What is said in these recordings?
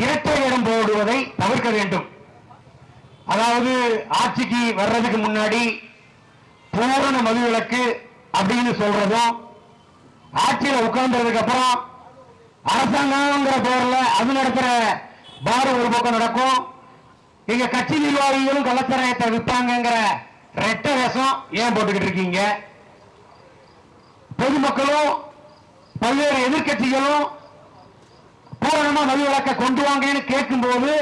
இரட்டை இடம் போடுவதை தவிர்க்க வேண்டும். அதாவது ஆட்சிக்கு வர்றதுக்கு முன்னாடி பூரண மதுவிலக்கு அப்படின்னு சொல்றதும் ஆட்சியில் உட்கார்ந்ததுக்கு அப்புறம் அரசாங்கங்கிற பேர்ல அது நடத்துற பாரு ஒரு பக்கம் நடக்கும். எங்க கட்சி நிர்வாகிகளும் கள்ளச்சாராயத்தை விற்பாங்கங்கிற ரெட்ட வேஷம் ஏன் போட்டுக்கிட்டு இருக்கீங்க? பொதுமக்களும் பல்வேறு எதிர்க்கட்சிகளும் பூரணமா மது விளக்க கொண்டு வாங்கன்னு கேட்கும்போது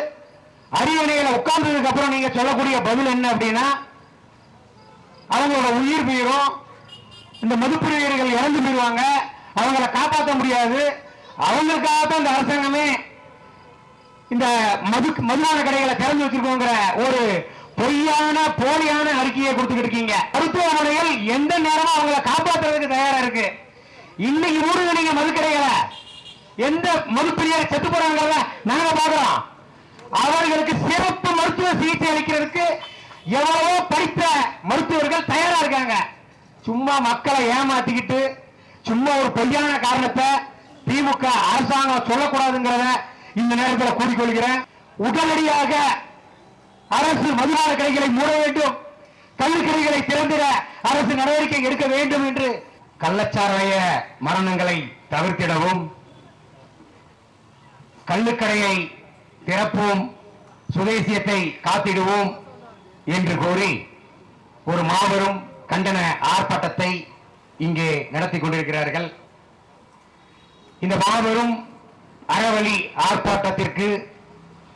அரியணையில உட்கார்ந்ததுக்கு அப்புறம் நீங்க சொல்லக்கூடிய பதில் என்ன அப்படின்னா அவங்களோட உயிர் போயிரும். இந்த மதுப்பிரியர்கள் இறந்து போயிடுவாங்க. அவங்கள காப்பாற்ற முடியாது. அவங்களுக்காக தான் இந்த அரசாங்கமே இந்த மது மதுவான கடைகளை திறந்து வச்சிருக்கோங்கிற ஒரு பொய்யான போலியான அறிக்கையை கொடுத்துக்கிட்டு இருக்கீங்க. மருத்துவமனைகள் எந்த நேரமும் அவங்கள காப்பாற்றுறதுக்கு தயாரா இருக்கு. இன்னைக்கு ஊருங்க நீங்க மதுக்கடைகளை எந்த மதுப்பிரியர் செத்து போறாங்கிறத நாங்க பாக்குறோம் அவர்களுக்கு சிறப்பு மருத்துவ சிகிச்சை அளிக்கிறதுக்கு எவ்வளவோ படித்த மருத்துவர்கள் தயாரா இருக்காங்க. சும்மா மக்களை ஏமாத்திக்கிட்டு சும்மா ஒரு பொய்யான காரணத்தை திமுக அரசாங்கம் சொல்லக்கூடாதுங்கிறத இந்த நேரத்தில் கூறிக்கொள்கிறேன். உடனடியாக அரசு மதுபான கடைகளை மூட வேண்டும். கல்லுக்கடைகளை திறந்திட அரசு நடவடிக்கை எடுக்க வேண்டும் என்று கள்ளச்சாராய மரணங்களை தவிர்த்திடவும் கள்ளுக்கடையை திறப்போம் சுதேசியத்தை காத்திடுவோம் என்று கோரி ஒரு மாபெரும் கண்டன ஆர்ப்பாட்டத்தை இங்கே நடத்தி கொண்டிருக்கிறார்கள். இந்த மாபெரும் அறவழி ஆர்ப்பாட்டத்திற்கு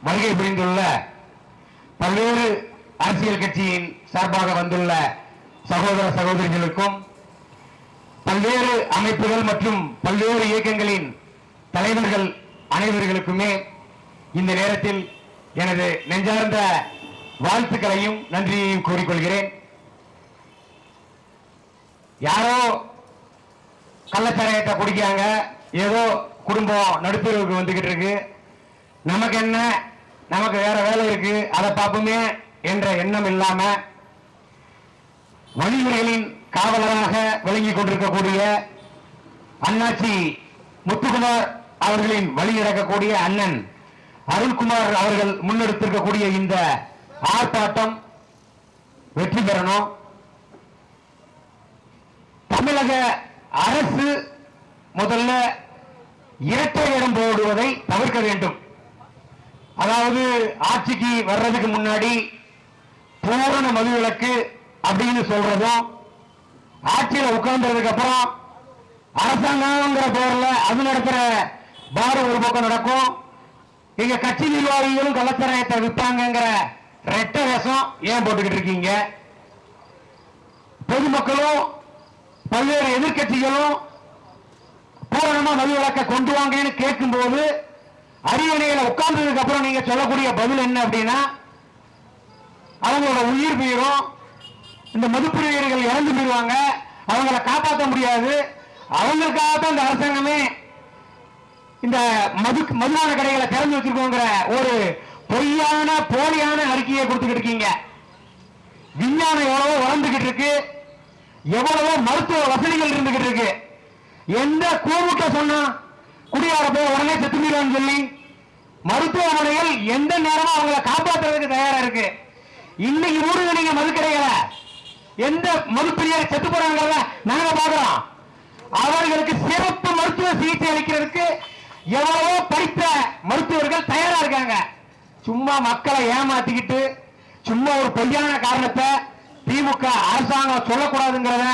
வருகை புரிந்துள்ள பல்வேறு அரசியல் கட்சியின் சார்பாக வந்துள்ள சகோதர சகோதரிகளுக்கும் பல்வேறு அமைப்புகள் மற்றும் பல்வேறு இயக்கங்களின் தலைவர்கள் அனைவர்களுக்குமே இந்த நேரத்தில் எனது நெஞ்சார்ந்த வாழ்த்துக்களையும் நன்றியையும் கூறிக்கொள்கிறேன். யாரோ கள்ளச்சாராயத்தை குடிக்காங்க ஏதோ குடும்பம் நடுத்தருவுக்கு வந்துகிட்டு இருக்கு. நமக்கு என்ன? நமக்கு வேற வேலை இருக்கு. அதை பார்ப்போமே என்ற எண்ணம் இல்லாம வழிமுறைகளின் காவலராக விளங்கிக் கொண்டிருக்கக்கூடிய அண்ணாச்சி முத்துக்குமார் அவர்களின் வழி இறக்கக்கூடிய அண்ணன் அருள்குமார் அவர்கள் முன்னெடுத்திருக்கக்கூடிய இந்த ஆர்ப்பாட்டம் வெற்றி பெறணும். தமிழக அரசு முதல்ல இரட்டை இடம் போடுவதை தவிர்க்க வேண்டும். அதாவது ஆட்சிக்கு வர்றதுக்கு முன்னாடி பூரண மதுவிலக்கு அப்படின்னு சொல்றதும் ஆட்சியில உட்கார்ந்ததுக்கு அப்புறம் அரசாங்கங்கிற பேர்ல அது நடத்துற பாரு ஒரு பக்கம் நடக்கும். எங்க கட்சி நிர்வாகிகளும் கள்ளச்சாராயத்தை விற்பாங்கங்கிற ரெட்ட வேஷம் ஏன் போட்டுக்கிட்டு இருக்கீங்க? பொதுமக்களும் பல்வேறு எதிர்க்கட்சிகளும் பூரணமா மது விளக்க கொண்டு வாங்கன்னு கேட்கும்போது அரியணையில உட்கார்ந்ததுக்கு அப்புறம் நீங்க சொல்லக்கூடிய பதில் என்ன அப்படின்னா அவங்களோட உயிர் போயிரும். இந்த மதுப்பிரியர்கள் இறந்து போயிடுவாங்க. அவங்கள காப்பாற்ற முடியாது. அவங்களுக்காக தான் இந்த அரசாங்கமே இந்த மது மதுவான கடைகளை திறந்து வச்சிருக்கோங்கிற ஒரு பொய்யான போலியான அறிக்கையை கொடுத்துக்கிட்டு இருக்கீங்க. விஞ்ஞானம் எவ்வளவோ வளர்ந்துகிட்டு இருக்கு. எவ்வளவோ மருத்துவ வசதிகள் இருந்துகிட்டு இருக்கு. எந்த கூமுட்ட சொன்னா குடியார போய் உடனே செத்துமிடுவான்னு சொல்லி மருத்துவமனைகள் எந்த நேரமும் அவங்கள காப்பாற்றுறதுக்கு தயாரா இருக்கு. இன்னைக்கு ஊருங்க நீங்க மதுக்கடைகளை. எந்த மதுப்பிரியர் செத்து போறாங்கிறத நாங்க பாக்குறோம் அவர்களுக்கு சிறப்பு மருத்துவ சிகிச்சை அளிக்கிறதுக்கு எவ்வளவோ படித்த மருத்துவர்கள் தயாரா இருக்காங்க. சும்மா மக்களை ஏமாத்திக்கிட்டு சும்மா ஒரு பொய்யான காரணத்தை திமுக அரசாங்கம் சொல்லக்கூடாதுங்கிறத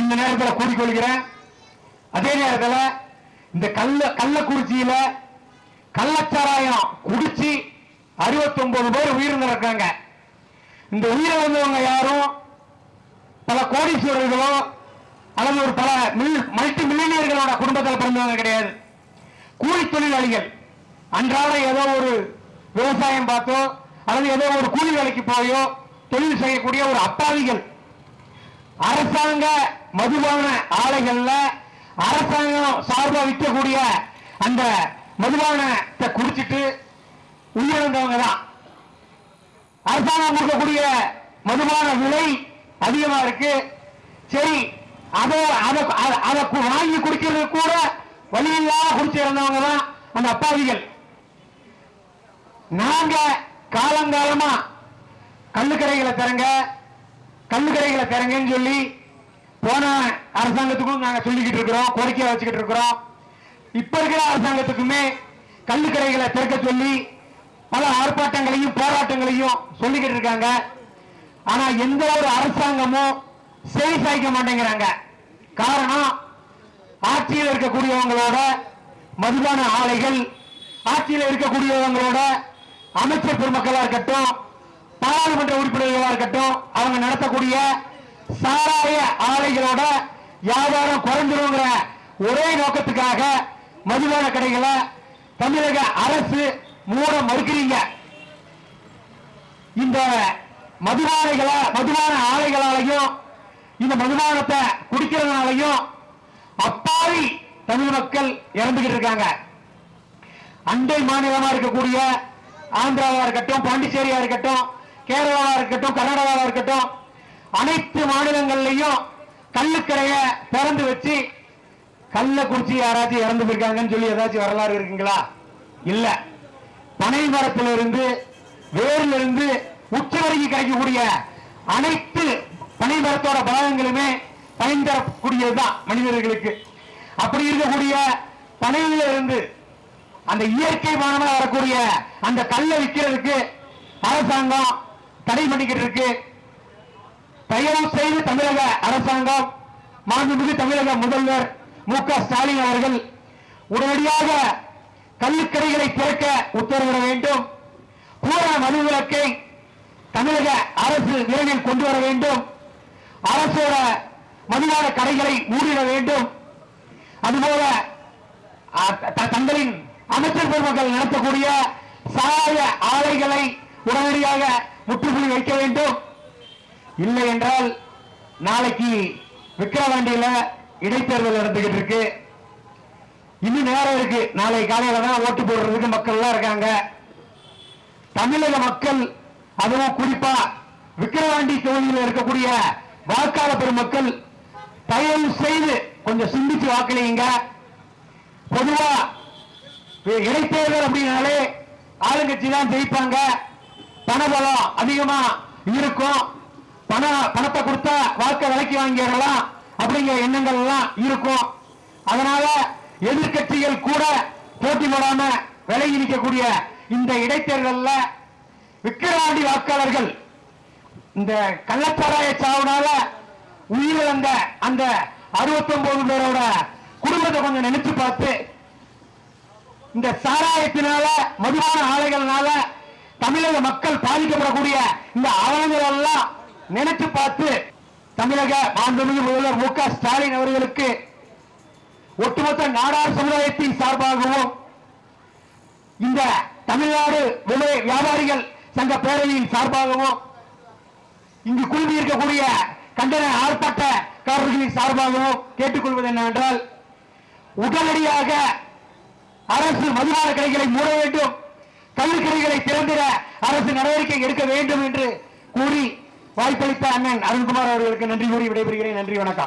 இந்த நேரத்தில் கூறிக்கொள்கிறேன். அதே நேரத்தில் இந்த கள்ள கள்ளக்குறிச்சியில கள்ளச்சாராயம் குடிச்சு 69 பேர் உயிரிழந்திருக்காங்க. இந்த உயிரிழந்தவங்க யாரும் பல கோடீஸ்வரர்களோ அல்லது ஒரு பல மல்டி மில்லியனர்களோட குடும்பத்தில் பிறந்தவங்க கிடையாது. கூலி தொழிலாளிகள் அன்றாட ஏதோ ஒரு விவசாயம் பார்த்தோ அல்லது ஏதோ ஒரு கூலி வேலைக்கு போயோ தொழில் செய்யக்கூடிய ஒரு அப்பாவிகள். அரசாங்க மதுபான ஆலைகள்ல அரசாங்கம் சார்பாக விற்கக்கூடிய அந்த மதுபானத்தை குடிச்சிட்டு உயிரிழந்தவங்க தான். அரசாங்கம் கொடுக்கக்கூடிய மதுபான விலை அதிகமா இருக்கு. சரி அதை அதை அதை- அதை வாங்கி குடிக்கிறது கூட வழி இல்லாம குடிச்சு இறந்தவங்க தான் அந்த அப்பாவிகள். நாங்க காலங்காலமா கல்லுக்கரைகளை திறங்க கல்லுக்கரைகளை திறங்கன்னு சொல்லி போன அரசாங்கத்துக்கும் நாங்க சொல்லிக்கிட்டு இருக்கிறோம் கோரிக்கையை வச்சுக்கிட்டு இருக்கிறோம். இப்ப இருக்கிற அரசாங்கத்துக்குமே கல்லுக்கரைகளை திறக்க சொல்லி பல ஆர்ப்பாட்டங்களையும் போராட்டங்களையும் சொல்லிக்கிட்டு இருக்காங்க. ஆனா எந்த ஒரு அரசாங்கமும் செவி சாய்க்க மாட்டேங்கிறாங்க. காரணம் இருக்கக்கூடியவங்களோட மதுபான ஆலைகள் ஆட்சியில் இருக்கக்கூடியவங்களோட அமைச்சர் பெருமக்களா இருக்கட்டும் பாராளுமன்ற உறுப்பினர்களா இருக்கட்டும் அவங்க நடத்தக்கூடிய சாராய ஆலைகளோட வியாபாரம் குறைஞ்சிருங்கிற ஒரே நோக்கத்துக்காக மதுபான கடைகளை தமிழக அரசு மூட மறுக்கிறீங்க. இந்த மதுபானைகளை மதுபான ஆலைகளாலையும் இந்த மதுபானத்தை குடிக்கிறதுனாலையும் அப்பாவி தமிழ் மக்கள் இறந்துகிட்டு இருக்காங்க. அண்டை மாநிலமா இருக்கக்கூடிய ஆந்திராவா இருக்கட்டும் பாண்டிச்சேரியா இருக்கட்டும் கேரளாவா இருக்கட்டும் கர்நாடகாவா இருக்கட்டும் அனைத்து மாநிலங்கள்லையும் கல்லுக்கரைய திறந்து வச்சு கல்ல குடிச்சு யாராச்சும் இறந்து போயிருக்காங்கன்னு சொல்லி ஏதாச்சும் வரலாறு இருக்குங்களா? இல்ல. பனை மரத்திலிருந்து வேரிலிருந்து இருந்து உச்சி வரைக்கும் கிடைக்கக்கூடிய அனைத்து பனை மரத்தோட பாகங்களுமே பயன் தரக்கூடியதுதான் மனிதர்களுக்கு. அப்படி இருக்கக்கூடிய பனையில இருந்து அந்த இயற்கை மானமா வரக்கூடிய அந்த கல்லை விற்கிறதுக்கு அரசாங்கம் தடை பண்ணிக்கிட்டு இருக்கு. தயவு செய்து தமிழக அரசாங்கம் மாண்புமிகு தமிழக முதல்வர் மு க ஸ்டாலின் அவர்கள் உடனடியாக கல்லுக்கடைகளை திறக்க உத்தரவிட வேண்டும். பூரண மதுவிலக்கை தமிழக அரசு விரைவில் கொண்டு வர வேண்டும். அரசோட மதுவான கடைகளை மூடிட வேண்டும். அதுபோல த- தங்களின் அமைச்சர் பெருமக்கள் நடத்தக்கூடிய சாய ஆலைகளை உடனடியாக முற்றுப்புள்ளி வைக்க வேண்டும். இல்லை என்றால் நாளைக்கு விக்கிரவாண்டியில இடைத்தேர்தல் நடந்துகிட்டு இருக்கு. இன்னும் நேரம் இருக்கு. நாளை காலையில தான் ஓட்டு போடுறதுக்கு மக்கள் எல்லாம் இருக்காங்க. தமிழக மக்கள் அதுவும் குறிப்பா விக்கிரவாண்டி தொகுதியில் இருக்கக்கூடிய வாக்காளர் பெருமக்கள் தயவு செய்து கொஞ்சம் சிந்திச்சு வாக்களிங்க பொதுவா இடைத்தேர்தல் அப்படின்னாலே ஆளுங்கட்சி தான் ஜெயிப்பாங்க. பணபலம் அதிகமா இருக்கும். பண பணத்தை கொடுத்தா வாக்கை விலைக்கு வாங்கிடலாம் அப்படிங்கிற எண்ணங்கள் எல்லாம் இருக்கும். அதனால எதிர்கட்சிகள் கூட போட்டி போடாம விலகி நிற்கக்கூடிய இந்த இடைத்தேர்தலில் விக்கிரவாண்டி வாக்காளர்கள் இந்த கள்ளச்சாராய சாவுனால உயிரிழந்த அந்த 69 பேரோட குடும்பத்தை கொஞ்சம் நினைச்சு பார்த்து இந்த சாராயத்தினால மதுபான ஆலைகள்னால தமிழக மக்கள் பாதிக்கப்படக்கூடிய இந்த அவலங்கள் எல்லாம் நினைச்சு பார்த்து தமிழக மாண்புமிகு முதல்வர் மு க ஸ்டாலின் அவர்களுக்கு ஒட்டுமொத்த நாடார் சமுதாயத்தின் சார்பாகவும் இந்த தமிழ்நாடு விலை வியாபாரிகள் சங்க பேரவையின் சார்பாகவும் இங்கு குழுமி இருக்கக்கூடிய கண்டன ஆர்ப்பாட்டக்காரர்களின் சார்பாகவும் கேட்டுக்கொள்வது என்னவென்றால் உடனடியாக அரசு மதுபான கடைகளை மூட வேண்டும் கல்விக்கடைகளை திறந்திட அரசு நடவடிக்கை எடுக்க வேண்டும் என்று கூறி வாய்ப்பளித்த அண்ணன் அருண்குமார் அவர்களுக்கு நன்றி கூறி விடைபெறுகிறேன். நன்றி வணக்கம்.